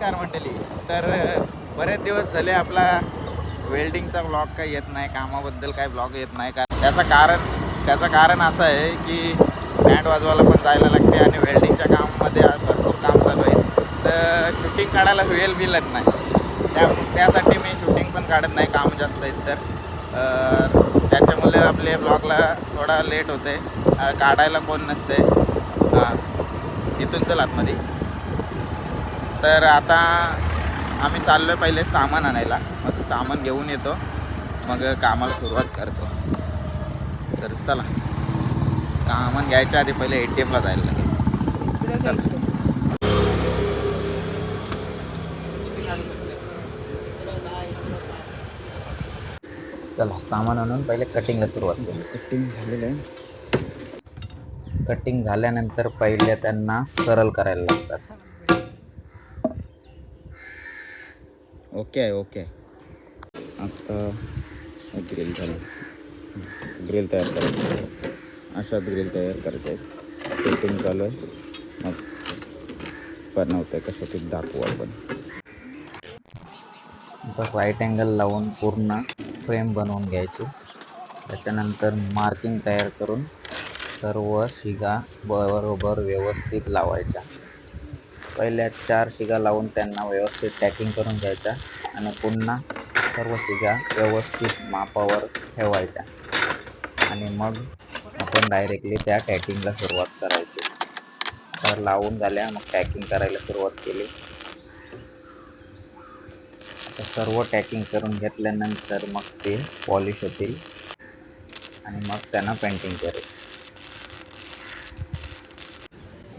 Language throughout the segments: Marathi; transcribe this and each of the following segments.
नमस्कार मंडळी. तर बरेच दिवस झाले आपला वेल्डिंगचा ब्लॉग काही येत नाही कामाबद्दल काही ब्लॉग येत नाही. का त्याचं कारण त्याचं कारण असं आहे की बँड वाजवायला पण जायला लागते आणि वेल्डिंगच्या कामामध्ये भरपूर काम चालू आहे. तर शूटिंग काढायला वेल मिळत नाही. त्या त्यासाठी मी शूटिंग पण काढत नाही काम जास्त आहेत तर. त्याच्यामुळे आपले ब्लॉगला थोडा लेट होते काढायला कोण नसते हां. इथून चल आतमध्ये. तर आता आम्ही चाललो आहे पहिले सामान आणायला. मग सामान घेऊन येतो. मग कामाला सुरुवात करतो. तर चला. सामान घ्यायच्या आधी पहिले ए टी एमला जायला लागेल. चला. चला सामान आणून पहिले कटिंगला सुरुवात करू. कटिंग झालेलं आहे. कटिंग झाल्यानंतर पहिले त्यांना सरळ करायला लागतात. ओके आहे ओके. आता ग्रिल झालं. ग्रिल तयार करायचं. आहे. अशात ग्रिल तयार करायचे आहेत. सेटिंग चालू आहे. मग बनवतं आहे कसं ते दाखवू आपण. आता राईट अँगल लावून पूर्ण फ्रेम बनवून घ्यायची. त्याच्यानंतर मार्किंग तयार करून सर्व शिगा बरोबर व्यवस्थित लावायच्या. पहिल्या चार शिगा लावून त्यांना व्यवस्थित टॅकिंग करून घ्यायचा आणि पुन्हा सर्व शिगा व्यवस्थित मापावर ठेवायच्या. आणि मग आपण डायरेक्टली त्या टॅकिंगला सुरुवात करायची. तर लावून झाल्या मग टॅकिंग करायला सुरुवात केली. आता सर्व टॅकिंग करून घेतल्यानंतर मग ते पॉलिश होतील. आणि मग त्यांना पेंटिंग करेल.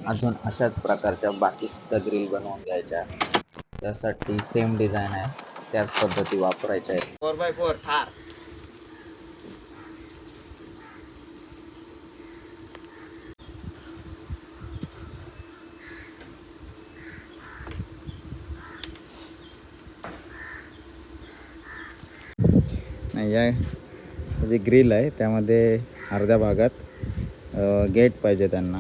अजून अशाच प्रकारच्या बाकी सुद्धा ग्रिल बनवून घ्यायच्या. त्यासाठी सेम डिझाईन आहे. त्याच पद्धती वापरायच्या आहेत. फोर बाय फोर थार. नाही या जे ग्रिल आहे त्यामध्ये अर्ध्या भागात गेट पाहिजे त्यांना.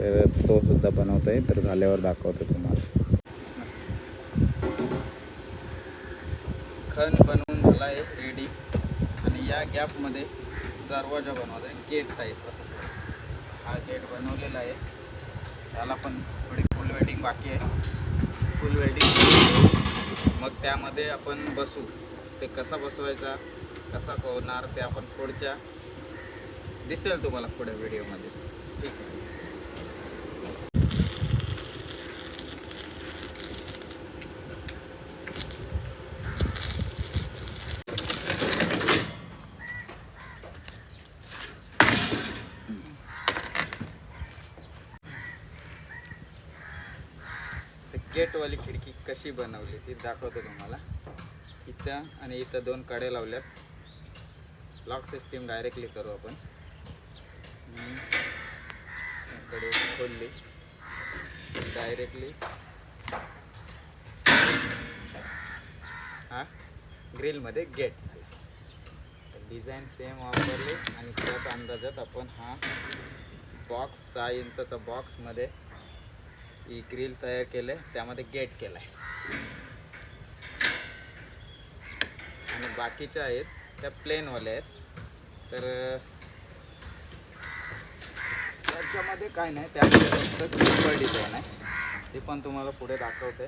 तर तो सुद्धा बनवतो आहे तर झाल्यावर दाखवतो तुम्हाला. खण बनवून झाला आहे रेडी आणि या गॅपमध्ये दरवाजा बनवला आहे गेट टाईप असं. हा गेट बनवलेला आहे. त्याला पण थोडी फुल वेडिंग बाकी आहे. फुल वेडिंग मग त्यामध्ये आपण बसू. ते कसा बसवायचा कसा होणार ते आपण पुढच्या दिसेल तुम्हाला पुढे व्हिडिओमध्ये ठीक आहे. गेटवाली खिडकी कशी बनवली ती दाखवतो तुम्हाला. इथं आणि इथं दोन कडे लावल्यात. लॉक सिस्टीम डायरेक्टली करू आपण. कडे खोलली. डायरेक्टली हा? ग्रिलमध्ये गेट झाला. डिझाईन सेम वापरली आणि त्याच अंदाजात आपण हा बॉक्स सहा इंचाचा बॉक्समध्ये ही ग्रिल तयार केलं आहे त्यामध्ये गेट केला आहे आणि बाकीच्या आहेत त्या प्लेनवाल्या आहेत. तर त्याच्यामध्ये काय नाही त्यामध्ये फक्त सिंपल डिझाईन आहे. ते पण तुम्हाला पुढे दाखवते.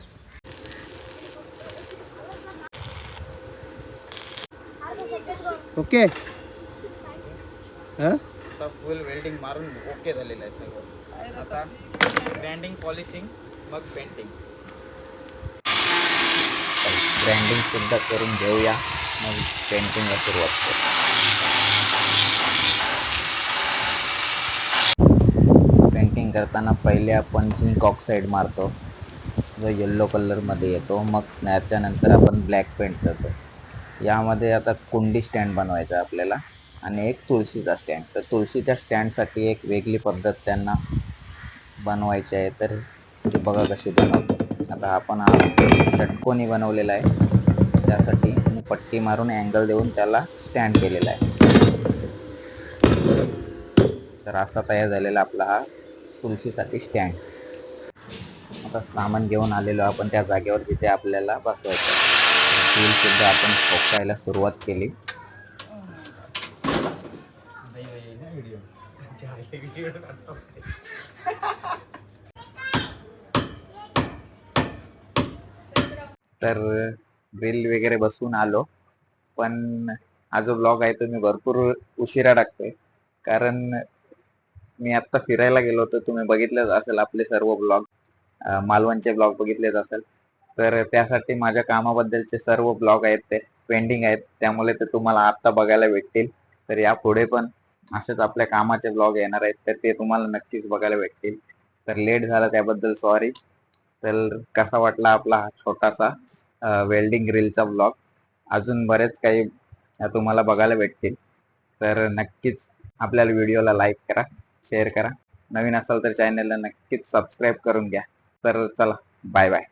ओके हां आता फुल वेल्डिंग मारून ओके झालेलं आहे सगळं. आता ग्रँडिंग पॉलिशिंग मग पेंटिंग ब्रँडिंग सुद्धा करून घेऊया. मग पेंटिंगला सुरुवात करू. पेंटिंग करताना पहिले आपण झिंक ऑक्साईड मारतो. जो येल्लो कलरमध्ये येतो. मग त्याच्यानंतर आपण ब्लॅक पेंट करतो. यामध्ये आता कुंडी स्टँड बनवायचा आहे आपल्याला. आणि एक तुळशीचा स्टँड तर तुळशीच्या स्टँडसाठी एक वेगळी पद्धत त्यांना बनवायची आहे. तर ती बघा कशी बनवतो. आता आपण हा षटकोनी बनवलेला आहे त्यासाठी मी पट्टी मारून अँगल देऊन त्याला स्टँड केलेला आहे. तर असा तयार झालेला आपला हा तुळशीसाठी स्टँड आता सामान घेऊन आलेलो आपण त्या जागेवर जिथे आपल्याला बसवायचं स्टील सुद्धा आपण ठोकायला सुरुवात केली. तर ग्रिल वगैरे बसून आलो. पण हा जो ब्लॉग आहे तो मी भरपूर उशिरा टाकतोय. कारण मी आत्ता फिरायला गेलो होतो. तुम्ही बघितलेच असेल आपले सर्व ब्लॉग मालवणचे ब्लॉग बघितलेच असेल. तर त्यासाठी माझ्या कामाबद्दलचे सर्व ब्लॉग आहेत ते पेंडिंग आहेत. त्यामुळे ते तुम्हाला आत्ता बघायला भेटतील. तर यापुढे पण असेच आपल्या कामाचे ब्लॉग येणार आहेत तर ते तुम्हाला नक्कीच बघायला भेटतील. तर लेट झाला त्याबद्दल सॉरी तर कसा वाटला आपला हा छोटासा वेल्डिंग ग्रिलचा ब्लॉग अजून बरेच काही तुम्हाला बघायला भेटतील. तर नक्कीच आपल्याला व्हिडिओला लाईक करा शेअर करा. नवीन असाल तर चॅनलला नक्कीच सबस्क्राईब करून घ्या. तर चला बाय बाय